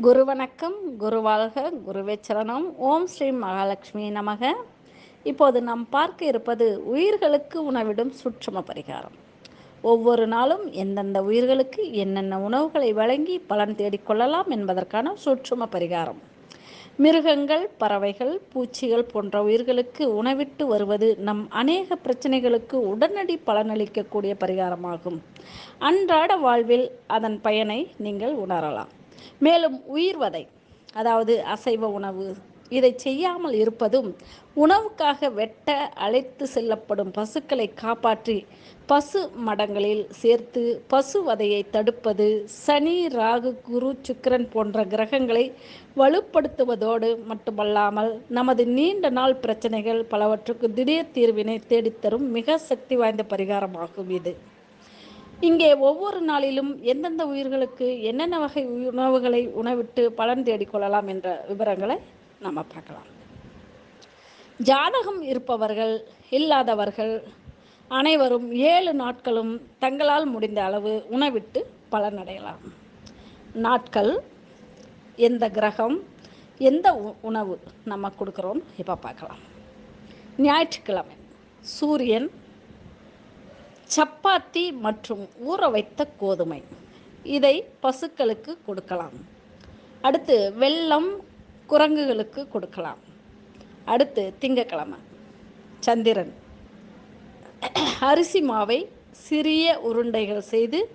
குரு வணக்கம் குருவாழ்க குருவே சரணம் ஓம் ஸ்ரீ மகாலட்சுமி நமக. இப்போது நாம் பார்க்க இருப்பது உயிர்களுக்கு உணவிடும் சுற்றும பரிகாரம். ஒவ்வொரு நாளும் எந்தெந்த உயிர்களுக்கு என்னென்ன உணவுகளை வழங்கி பலன் தேடிக்கொள்ளலாம் என்பதற்கான சுற்றும பரிகாரம். மிருகங்கள் பறவைகள் பூச்சிகள் போன்ற உயிர்களுக்கு உணவிட்டு வருவது நம் அநேக பிரச்சனைகளுக்கு உடனடி பலனளிக்கக்கூடிய பரிகாரமாகும். அன்றாட வாழ்வில் அதன் பயனை நீங்கள் உணரலாம். மேலும் உயிர்வதை அதாவது அசைவ உணவு இதை செய்யாமல் இருப்பதும் உணவுக்காக வெட்ட அழைத்து செல்லப்படும் பசுக்களை காப்பாற்றி பசு மடங்களில் சேர்த்து பசு வதையை தடுப்பது சனி ராகு குரு சுக்கரன் போன்ற கிரகங்களை வலுப்படுத்துவதோடு மட்டுமல்லாமல் நமது நீண்ட நாள் பிரச்சனைகள் பலவற்றுக்கு திடீர் தீர்வினை தேடித்தரும் மிக சக்தி வாய்ந்த பரிகாரமாகும் இது. இங்கே ஒவ்வொரு நாளிலும் எந்தெந்த உயிர்களுக்கு என்னென்ன வகை உணவுகளை உணவிட்டு பலன் தேடிக்கொள்ளலாம் என்ற விவரங்களை நம்ம பார்க்கலாம். ஜாதகம் இருப்பவர்கள் இல்லாதவர்கள் அனைவரும் ஏழு நாட்களும் தங்களால் முடிந்த அளவு உணவிட்டு பலனடையலாம் நாட்கள் எந்த கிரகம் எந்த உணவு நம்ம கொடுக்குறோம் இப்போ பார்க்கலாம். ஞாயிற்றுக்கிழமை சூரியன் சப்பாத்தி மற்றும் ஊற வைத்த கோதுமை. இதை பசுக்களுக்கு கொடுக்கலாம். அடுத்து வெள்ளம் குரங்குகளுக்கு கொடுக்கலாம். அடுத்து திங்கக்கிழமை. சந்திரன். அரிசி மாவை சிறிய உருண்டைகள் செய்து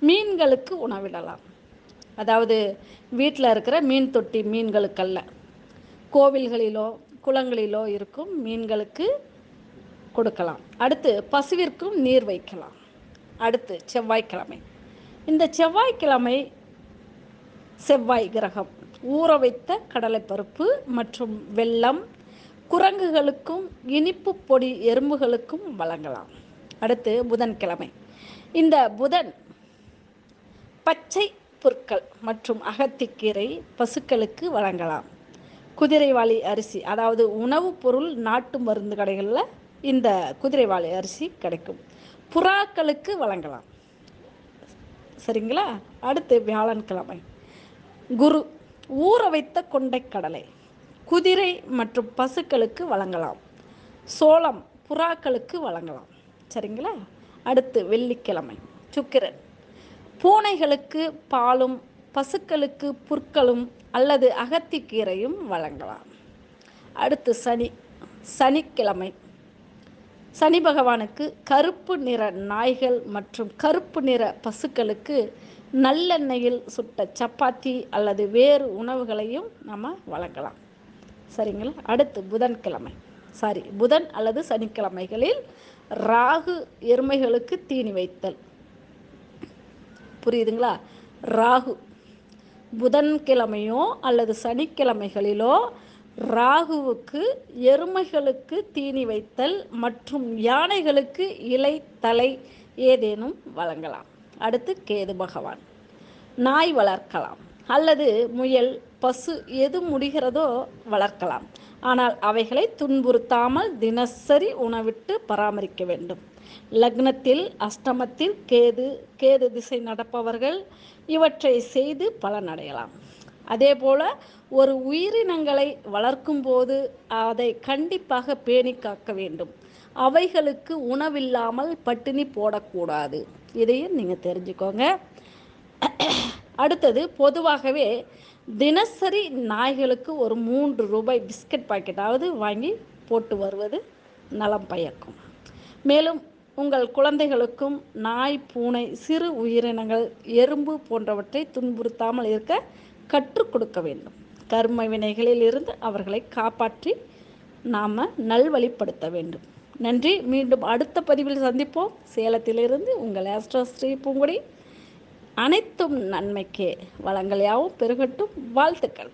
மீன்களுக்கு உணவிடலாம். அதாவது வீட்டில் இருக்கிற மீன் தொட்டி மீன்களுக்கல்ல. கோவில்களிலோ குளங்களிலோ இருக்கும் மீன்களுக்கு கொடுக்கலாம். அடுத்து பசுவிற்கும் நீர் வைக்கலாம். அடுத்து செவ்வாய்க்கிழமை. இந்த செவ்வாய்க்கிழமை செவ்வாய் கிரகம் ஊற வைத்த கடலைப்பருப்பு மற்றும் வெல்லம் குரங்குகளுக்கும் இனிப்பு பொடி எறும்புகளுக்கும் வழங்கலாம். அடுத்து புதன்கிழமை. இந்த புதன் பச்சை புற்கள் மற்றும் அகத்திக்கீரை பசுக்களுக்கு வழங்கலாம். குதிரைவாளி அரிசி அதாவது உணவுப் பொருள் நாட்டு மருந்து கடைகளில் இந்த குதிரைவாளி அரிசி கிடைக்கும். புறாக்களுக்கு வழங்கலாம். சரிங்களா? அடுத்து வியாழன்கிழமை. குரு ஊற வைத்த கொண்டைக்கடலை குதிரை மற்றும் பசுக்களுக்கு வழங்கலாம். சோளம் புறாக்களுக்கு வழங்கலாம். சரிங்களா? அடுத்து வெள்ளிக்கிழமை. சுக்கிரன் பூனைகளுக்கு பாலும் பசுக்களுக்கு புற்களும் அல்லது அகத்திக்கீரையும் வழங்கலாம். அடுத்து சனி சனிக்கிழமை. சனி பகவானுக்கு கருப்பு நிற நாய்கள் மற்றும் கருப்பு நிற பசுக்களுக்கு நல்லெண்ணெயில் சுட்ட சப்பாத்தி அல்லது வேறு உணவுகளையும் நம்ம வழங்கலாம். சரிங்களா? அடுத்து புதன்கிழமை. சாரி புதன் அல்லது சனிக்கிழமைகளில் ராகு எருமைகளுக்கு தீனி வைத்தல். புரியுதுங்களா? ராகு புதன்கிழமையோ அல்லது சனிக்கிழமைகளிலோ ராகுவுக்கு எருமைகளுக்கு தீனி வைத்தல் மற்றும் யானைகளுக்கு இலை தலை ஏதேனும் வழங்கலாம். அடுத்து கேது பகவான். நாய் வளர்க்கலாம். அல்லது முயல் பசு எது முடிகிறதோ வளர்க்கலாம். ஆனால் அவைகளை துன்புறுத்தாமல் தினசரி உணவிட்டு பராமரிக்க வேண்டும். லக்னத்தில் அஷ்டமத்தில் கேது கேது திசை நடப்பவர்கள் இவற்றை செய்து பலனடையலாம். அதே போல் ஒரு உயிரினங்களை வளர்க்கும் போது அதை கண்டிப்பாக பேணி காக்க வேண்டும். அவைகளுக்கு உணவில்லாமல் பட்டினி போடக்கூடாது. இதையும் நீங்கள் தெரிஞ்சுக்கோங்க. அடுத்தது பொதுவாகவே தினசரி நாய்களுக்கு ஒரு மூன்று ரூபாய் பிஸ்கட் பாக்கெட்டாவது வாங்கி போட்டு வருவது நலம் பயக்கும். மேலும் உங்கள் குழந்தைகளுக்கும் நாய் பூனை சிறு உயிரினங்கள் எறும்பு போன்றவற்றை துன்புறுத்தாமல் இருக்க கற்றுக் கொடுக்க வேண்டும். கர்ம வினைகளில் இருந்து அவர்களை காப்பாற்றி நாம் நல்வழிப்படுத்த வேண்டும். நன்றி. மீண்டும் அடுத்த பதிவில் சந்திப்போம். சேலத்திலிருந்து உங்கள் ஆஸ்ட்ரோ ஸ்ரீ பூங்குடி. அனைத்தும் நன்மைக்கே. வளங்கள் யாவும் பெருகட்டும். வாழ்த்துக்கள்.